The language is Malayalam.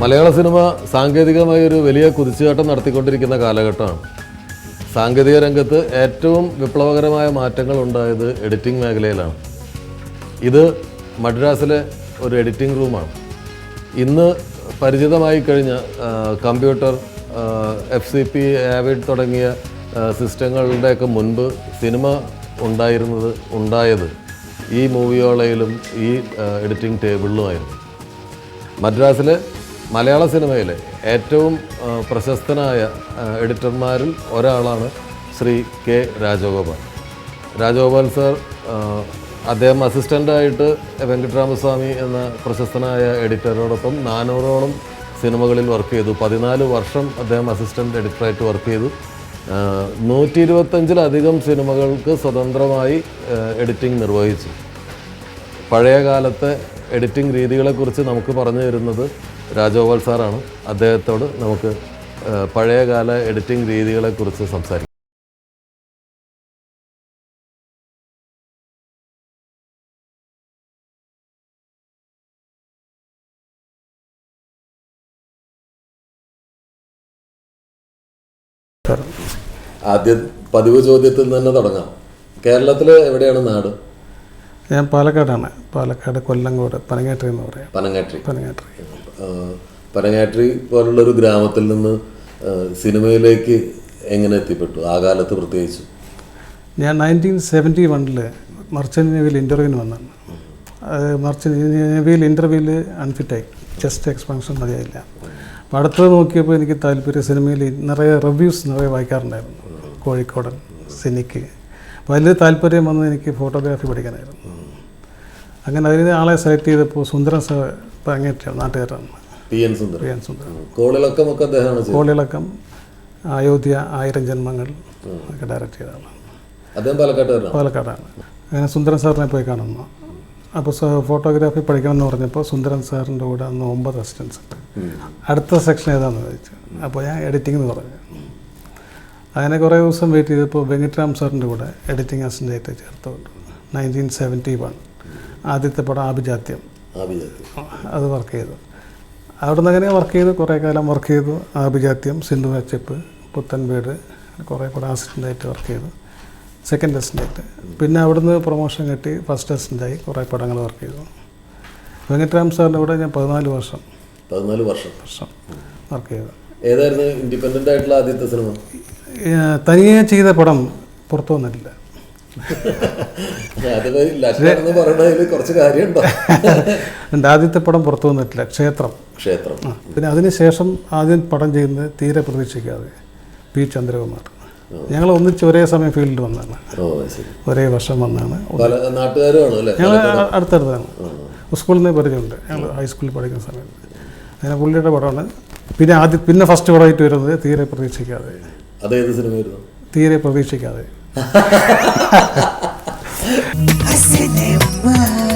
മലയാള സിനിമ സാങ്കേതികമായ ഒരു വലിയ കുതിച്ചുചാട്ടം നടത്തിക്കൊണ്ടിരിക്കുന്ന കാലഘട്ടമാണ്. സാങ്കേതിക രംഗത്ത് ഏറ്റവും വിപ്ലവകരമായ മാറ്റങ്ങൾ ഉണ്ടായത് എഡിറ്റിംഗ് മേഖലയിലാണ്. ഇത് മദ്രാസിലെ ഒരു എഡിറ്റിംഗ് റൂമാണ്. ഇന്ന് പരിചിതമായി കഴിഞ്ഞ computer F C P Avid തുടങ്ങിയ സിസ്റ്റങ്ങളുടെയൊക്കെ മുൻപ് സിനിമ ഉണ്ടായിരുന്നത് ഉണ്ടായത് ഈ മൂവിയോളയിലും ഈ എഡിറ്റിംഗ് ടേബിളിലുമായിരുന്നു. മദ്രാസിലെ മലയാള സിനിമയിലെ ഏറ്റവും പ്രശസ്തനായ എഡിറ്റർമാരിൽ ഒരാളാണ് ശ്രീ കെ രാജഗോപാൽ. രാജഗോപാൽ സർ അദ്ദേഹം അസിസ്റ്റന്റായിട്ട് വെങ്കട്ടരാമസ്വാമി എന്ന പ്രശസ്തനായ എഡിറ്ററോടൊപ്പം നാനൂറോളം സിനിമകളിൽ വർക്ക് ചെയ്തു. പതിനാല് വർഷം അദ്ദേഹം അസിസ്റ്റന്റ് എഡിറ്ററായിട്ട് വർക്ക് ചെയ്തു. നൂറ്റി ഇരുപത്തഞ്ചിലധികം സിനിമകൾക്ക് സ്വതന്ത്രമായി എഡിറ്റിംഗ് നിർവഹിച്ചു. പഴയ കാലത്തെ എഡിറ്റിംഗ് രീതികളെക്കുറിച്ച് നമുക്ക് പറഞ്ഞു തരുന്നത് രാജഗോപാൽ സാറാണ്. അദ്ദേഹത്തോട് നമുക്ക് പഴയകാല എഡിറ്റിംഗ് രീതികളെക്കുറിച്ച് സംസാരിക്കാം. ആദ്യ പതിവ് ചോദ്യത്തിൽ നിന്ന് തന്നെ തുടങ്ങാം. കേരളത്തിൽ എവിടെയാണ് നാട്? ഞാൻ പാലക്കാടാണ്. പാലക്കാട് കൊല്ലങ്കോട് പനങ്ങാട്രി എന്ന് പറയാം. പനങ്ങാട്രി. പനങ്ങാട്രി. പനങ്ങാട്രി പോലുള്ള ഒരു ഗ്രാമത്തിൽ നിന്ന് സിനിമയിലേക്ക് എങ്ങനെ എത്തിപ്പെട്ടു? ആ കാലത്ത് പ്രത്യേകിച്ച്? ഞാൻ നയന്റീൻ സെവന്റി വണ്ണിൽ മർച്ചന്റ് നേവിയിൽ ഇന്റർവ്യൂവിന് വന്നാണ് മർച്ചന്റ് നേവിയിൽ ഇന്റർവ്യൂവിൽ അൺഫിറ്റായി ചെസ്റ്റ് എക്സ്പാൻഷൻ മതിയായില്ല. അപ്പോൾ അടുത്തത് നോക്കിയപ്പോൾ എനിക്ക് താല്പര്യം സിനിമയിൽ നിറയെ റിവ്യൂസ് നിറയെ വായിക്കാറുണ്ടായിരുന്നു. കോഴിക്കോടൻ സിനിക്ക്. അതിൽ താല്പര്യം വന്നത് എനിക്ക് ഫോട്ടോഗ്രാഫി പഠിക്കാനായിരുന്നു. അങ്ങനെ അതിന് ആളെ സെലക്ട് ചെയ്തപ്പോൾ സുന്ദരൻ സാർ പങ്കേറ്റാണ് നാട്ടുകാരാണ്. P N Sundaran. ഒക്കെ അദ്ദേഹമാണ് ചെയ്തത്? കോളിളക്കം അയോധ്യ ആയിരം ജന്മങ്ങൾ ഒക്കെ ഡയറക്റ്റ് ചെയ്തതാണ്. അദ്ദേഹം പാലക്കാടാണ്. അങ്ങനെ സുന്ദരൻ സാറിനെ പോയി കാണുന്നു. അപ്പോൾ ഫോട്ടോഗ്രാഫി പഠിക്കണം എന്ന് പറഞ്ഞപ്പോൾ സുന്ദരൻ സാറിന്റെ കൂടെ അന്ന് ഒമ്പത് അസിസ്റ്റൻസ് ഉണ്ട്. അടുത്ത സെക്ഷൻ ഏതാണെന്ന് ചോദിച്ചു. അപ്പോൾ ഞാൻ എഡിറ്റിംഗ് എന്ന് പറഞ്ഞു. അങ്ങനെ കുറേ ദിവസം വെയിറ്റ് ചെയ്തപ്പോൾ വെങ്കിട്ടരാം സാറിന്റെ കൂടെ എഡിറ്റിംഗ് അസിസ്റ്റന്റായിട്ട് ചേർത്തുകൊണ്ട് നയന്റീൻ സെവന്റി വൺ ആദ്യത്തെ പടം ആഭിജാത്യം. അത് വർക്ക് ചെയ്തു. അവിടെ നിന്ന് അങ്ങനെ വർക്ക് ചെയ്തു? കുറേ കാലം വർക്ക് ചെയ്തു. ആഭിജാത്യം സിന്ധു അച്ചപ്പ് പുത്തൻ വീട് കുറേ കൂടെ അസിസ്റ്റന്റായിട്ട് വർക്ക് ചെയ്തു. സെക്കൻഡ് അസിസ്റ്റന്റായിട്ട് പിന്നെ അവിടുന്ന് പ്രൊമോഷൻ കിട്ടി. ഫസ്റ്റ് അസിസ്റ്റന്റായി കുറേ പടങ്ങൾ വർക്ക് ചെയ്തു. വെങ്കട്ടരാം സാറിന്റെ കൂടെ ഞാൻ പതിനാല് വർഷം പതിനാല് വർഷം. വർഷം വർക്ക് ചെയ്തു. ഏതായിരുന്നു? ഇൻഡിപെൻഡന്റ് ആയിട്ടുള്ള ആദ്യത്തെ സിനിമ? തനിയെ ചെയ്ത പടം പുറത്തു വന്നിട്ടില്ല. എന്റെ ആദ്യത്തെ പടം പുറത്തു വന്നിട്ടില്ല. ക്ഷേത്രം. ക്ഷേത്രം. പിന്നെ അതിനുശേഷം ആദ്യം പടം ചെയ്യുന്നത് തീരെ പ്രതീക്ഷിക്കാതെ പി ചന്ദ്രകുമാർ. ഞങ്ങൾ ഒന്നിച്ച് ഒരേ സമയം ഫീൽഡിൽ വന്നാണ്. ഒരേ വർഷം വന്നാണ്. ഞങ്ങൾ അടുത്തടുത്താണ്. സ്കൂളിൽ നിന്ന് പരിചയമുണ്ട്. ഞങ്ങൾ ഹൈസ്കൂളിൽ പഠിക്കുന്ന സമയത്ത്. അങ്ങനെ പുള്ളിയുടെ പടമാണ്. പിന്നെ ആദ്യം പിന്നെ ഫസ്റ്റ് പടമായിട്ട് വരുന്നത് തീരെ പ്രതീക്ഷിക്കാതെ. അതേത് സിനിമയായിരുന്നു തീരെ പ്രതീക്ഷിക്കാതെ.